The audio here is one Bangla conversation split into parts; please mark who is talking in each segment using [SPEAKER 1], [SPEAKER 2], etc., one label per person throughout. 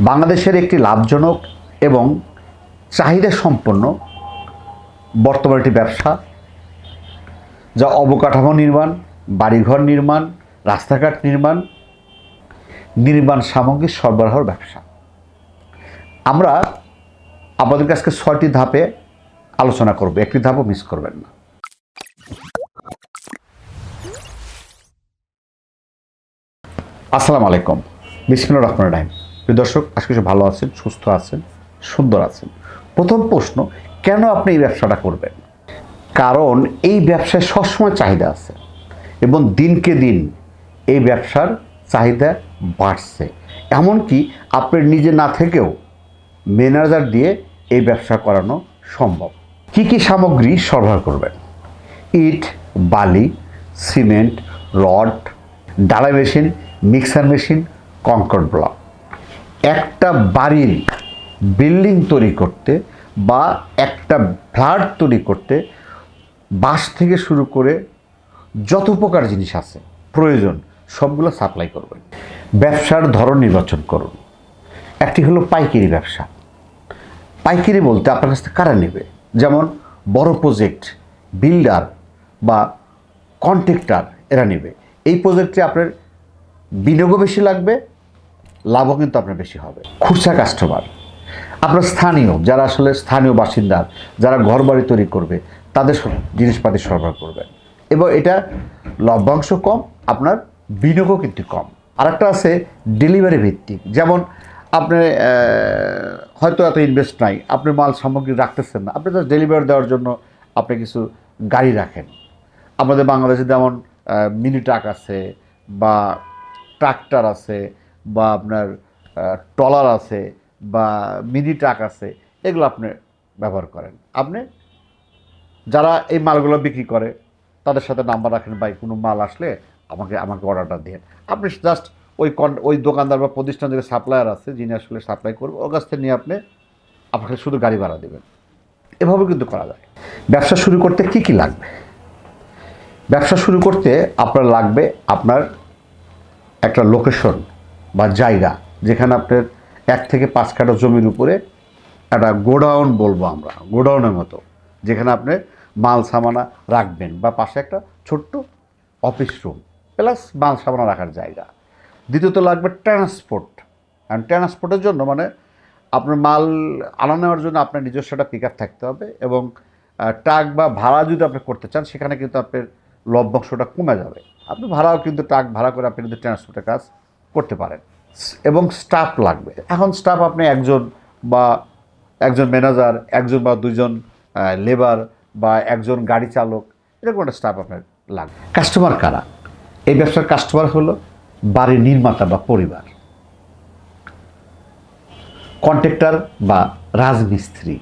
[SPEAKER 1] বাংলাদেশের একটি লাভজনক এবং চাহিদা সম্পন্ন বর্তমান একটি ব্যবসা, যা অবকাঠামো নির্মাণ, বাড়িঘর নির্মাণ, রাস্তাঘাট নির্মাণ নির্মাণ সামগ্রী সরবরাহর ব্যবসা। আমরা আপনাদের কাছকে ছয়টি ধাপে আলোচনা করব। একটি ধাপও মিস করবেন না। আসসালামু আলাইকুম। বিসমিল্লাহির রহমানির রহিম। প্রিয় দর্শক আজকে কিছু ভালো আছেন, সুস্থ আছেন, সুন্দর আছেন। প্রথম প্রশ্ন, কেন আপনি এই ব্যবসাটা করবেন? কারণ এই ব্যবসায় সবসময় চাহিদা আছে এবং দিনকে দিন এই ব্যবসার চাহিদা বাড়ছে। এমনকি আপনি নিজে না থেকেও ম্যানেজার দিয়ে এই ব্যবসা করানো সম্ভব। কি কি সামগ্রী সরবরাহ করবেন? ইট, বালি, সিমেন্ট, রড, ডালাই machine, mixer machine, concrete block. একটা বাড়ির বিল্ডিং তৈরি করতে বা একটা ফ্ল্যাট তৈরি করতে বাঁশ থেকে শুরু করে যত প্রকার জিনিস আছে প্রয়োজন, সবগুলো সাপ্লাই করবেন। ব্যবসার ধরন নির্বাচন করুন। একটি হলো পাইকারি ব্যবসা। পাইকারি বলতে আপনার কাছ থেকে কারা নেবে? যেমন বড় প্রজেক্ট বিল্ডার বা কন্ট্রাক্টর এরা নেবে। এই প্রজেক্টে আপনার বিনিয়োগও বেশি লাগবে লাভও কিন্তু আপনার বেশি হবে। খুচরা কাস্টমার আপনার স্থানীয়, যারা আসলে স্থানীয় বাসিন্দা, যারা ঘরবাড়ি তৈরি করবে, তাদের জিনিসপাতি সরবরাহ করবেন। এবং এটা লভ্যাংশ কম, আপনার বিনিয়োগও কিন্তু কম। আরেকটা আছে ডেলিভারি ভিত্তিক, যেমন আপনি হয়তো এত ইনভেস্ট নাই, আপনি মাল সামগ্রী রাখতেছেন না, আপনি জাস্ট ডেলিভারি দেওয়ার জন্য আপনি কিছু গাড়ি রাখেন। আমাদের বাংলাদেশে যেমন মিনি ট্রাক আছে বা ট্রাক্টর আছে বা আপনার আহ, ট্রলার আছে বা মিনি ট্রাক আছে এগুলো আপনি ব্যবহার করেন। আপনি যারা এই মালগুলো বিক্রি করে তাদের সাথে নাম্বার রাখেন ভাই কোনো মাল আসলে আমাকে আমাকে অর্ডারটা দিয়ে। আপনি জাস্ট ওই কন ওই দোকানদার বা প্রতিষ্ঠান যে সাপ্লায়ার আছে যিনি আসলে সাপ্লাই করবে ওর কাছ থেকে নিয়ে আপনি আপনাকে শুধু গাড়ি ভাড়া দেবেন। এভাবে কিন্তু করা যায়। ব্যবসা শুরু করতে কি কি লাগবে? ব্যবসা শুরু করতে আপনার লাগবে আপনার একটা লোকেশন বা জায়গা, যেখানে আপনার এক থেকে পাঁচ কাঠা জমির উপরে একটা গোডাউন বলব আমরা, গোডাউনের মতো, যেখানে আপনি মাল সামানা রাখবেন বা পাশে একটা ছোট্ট অফিস রুম প্লাস মাল সামানা রাখার জায়গা। দ্বিতীয়ত লাগবে ট্রান্সপোর্ট কারণ ট্রান্সপোর্টের জন্য মানে আপনার মাল আনা নেওয়ার জন্য আপনার নিজস্ব একটা পিক থাকতে হবে এবং ট্রাক বা ভাড়া যদি আপনি করতে চান, সেখানে কিন্তু আপনার লভ্যাংশটা কমে যাবে। আপনি ভাড়াও কিন্তু ট্রাক ভাড়া করে আপনি কিন্তু ট্রান্সপোর্টের কাজ করতে পারেন। এবং স্টাফ লাগবে। এখন স্টাফ আপনি একজন বা একজন ম্যানেজার একজন বা দুজন লেবার বা একজন গাড়ি চালক, এরকম একটা স্টাফ আপনার লাগবে। কাস্টমার কারা? এই ব্যবসার কাস্টমার হলো বাড়ির নির্মাতা বা পরিবার। কন্ট্রাক্টর বা রাজমিস্ত্রি।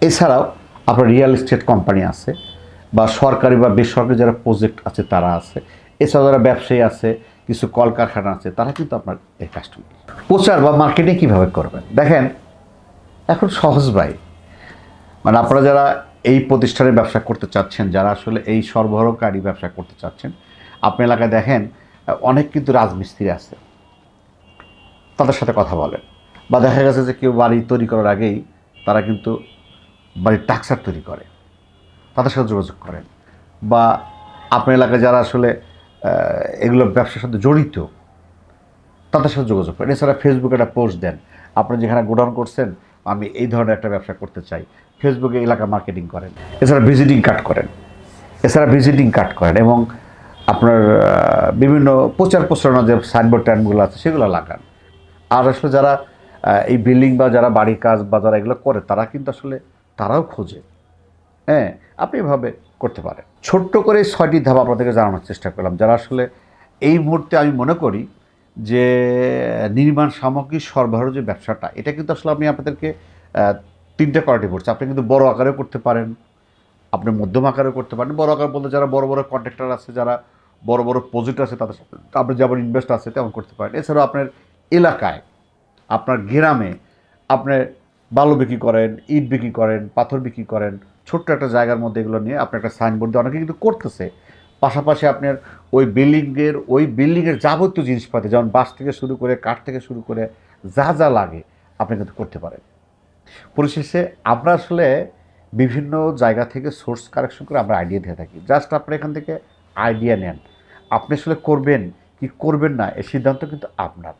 [SPEAKER 1] এছাড়াও আপনার রিয়েল এস্টেট কোম্পানি আছে বা সরকারি বা বেসরকারি যারা প্রজেক্ট আছে তারা আছে। এছাড়াও যারা ব্যবসায়ী আছে কিছু কলকারখানা আছে, তারা কিন্তু আপনার এই কাস্টমার প্রচার বা মার্কেটিং কীভাবে করবেন? দেখেন, এখন সহজ ভাই। মানে আপনারা যারা এই প্রতিষ্ঠানে ব্যবসা করতে চাচ্ছেন, যারা আসলে এই সরবরাহকারী ব্যবসা করতে চাচ্ছেন আপনি এলাকায় দেখেন, অনেক কিন্তু রাজমিস্ত্রি আছে। তাদের সাথে কথা বলেন। বা দেখা গেছে যে কেউ বাড়ি তৈরি করার আগেই তারা কিন্তু বাড়ির টাকসার তৈরি করে। তাদের সাথে যোগাযোগ করেন। বা আপনার এলাকায় যারা আসলে এগুলো ব্যবসার সাথে জড়িত, তাদের সাথে যোগাযোগ করেন। এছাড়া ফেসবুকে একটা পোস্ট দেন, আপনি যেখানে গোডাউন করছেন, আমি এই ধরনের একটা ব্যবসা করতে চাই। ফেসবুকে এলাকা মার্কেটিং করেন। এছাড়া ভিজিটিং কার্ড করেন। এছাড়া ভিজিটিং কার্ড করেন এবং আপনার বিভিন্ন প্রচার প্রচারণা যে সাইনবোর্ড ট্যানগুলো আছে, সেগুলো লাগান। আর আসলে যারা এই বিল্ডিং বা যারা বাড়ির কাজ বা যারা এগুলো করে, তারা কিন্তু আসলে, তারাও খোঁজে। হ্যাঁ আপনি এভাবে করতে পারেন ছোট্ট করে ছয়টি ধাপ আপনাদেরকে জানানোর চেষ্টা করলাম, যারা আসলে এই মুহূর্তে আমি মনে করি যে, নির্মাণ সামগ্রী সরবরাহ যে ব্যবসাটা, এটা কিন্তু আসলে আমি আপনাদেরকে তিনটে কোয়ালিটি পড়ছি আপনি কিন্তু বড় আকারেও করতে পারেন, আপনি মধ্যম আকারেও করতে পারেন। বড় আকার বলতে যারা বড় বড় কন্ট্রাক্টর আছে, যারা বড় বড় প্রজেক্ট আছে, তাদের সাথে আপনি যেমন ইনভেস্ট আছে, তেমন করতে পারেন। এছাড়াও আপনার এলাকায়, আপনার গ্রামে আপনি বালু বিক্রি করেন, ইট বিক্রি করেন, পাথর বিক্রি করেন ছোট্ট একটা জায়গার মধ্যে এগুলো নিয়ে আপনি একটা সাইনবোর্ড দিয়ে অনেকে কিন্তু করতেছে। পাশাপাশি আপনার ওই বিল্ডিংয়ের ওই বিল্ডিংয়ের যাবতীয় জিনিসপাতি, যেমন বাঁশ থেকে শুরু করে কাঠ থেকে শুরু করে যা যা লাগে, আপনি কিন্তু করতে পারেন। পরিশেষে আমরা আসলে বিভিন্ন জায়গা থেকে সোর্স কারেকশন করে আমরা আইডিয়া দিয়ে থাকি। জাস্ট আপনি এখান থেকে আইডিয়া নেন। আপনি আসলে করবেন কি করবেন না এই সিদ্ধান্ত কিন্তু আপনার।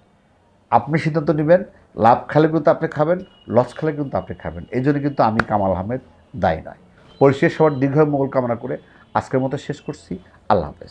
[SPEAKER 1] আপনি সিদ্ধান্ত নেবেন, লাভ খেলে কিন্তু আপনি খাবেন লস খেলে কিন্তু আপনি খাবেন। এই জন্য কিন্তু আমি কামাল আহমেদ দায়ী নয়। পরিশেষ সবার দীর্ঘ মঙ্গল কামনা করে আজকের মতো শেষ করছি। আল্লাহ হাফেজ।